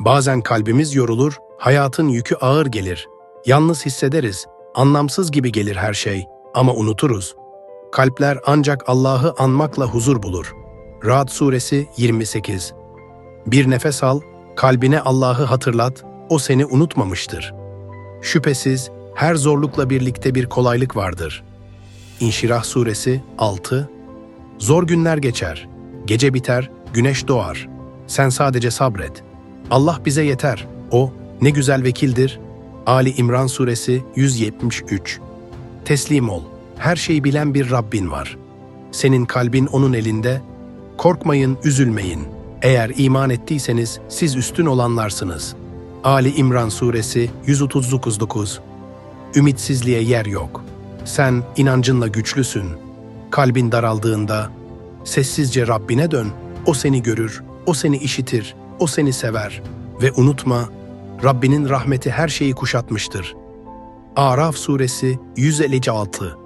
Bazen kalbimiz yorulur, hayatın yükü ağır gelir. Yalnız hissederiz, anlamsız gibi gelir her şey ama unuturuz. Kalpler ancak Allah'ı anmakla huzur bulur. Ra'd Suresi 28 Bir nefes al, kalbine Allah'ı hatırlat, o seni unutmamıştır. Şüphesiz her zorlukla birlikte bir kolaylık vardır. İnşirah Suresi 6 Zor günler geçer, gece biter, güneş doğar. Sen sadece sabret. Allah bize yeter, O ne güzel vekildir. Ali İmran Suresi 173 Teslim ol, her şeyi bilen bir Rabbin var. Senin kalbin O'nun elinde. Korkmayın, üzülmeyin. Eğer iman ettiyseniz siz üstün olanlarsınız. Ali İmran Suresi 139 Ümitsizliğe yer yok. Sen inancınla güçlüsün. Kalbin daraldığında sessizce Rabbine dön. O seni görür, o seni işitir, o seni sever. Ve unutma, Rabbinin rahmeti her şeyi kuşatmıştır. Araf Suresi 156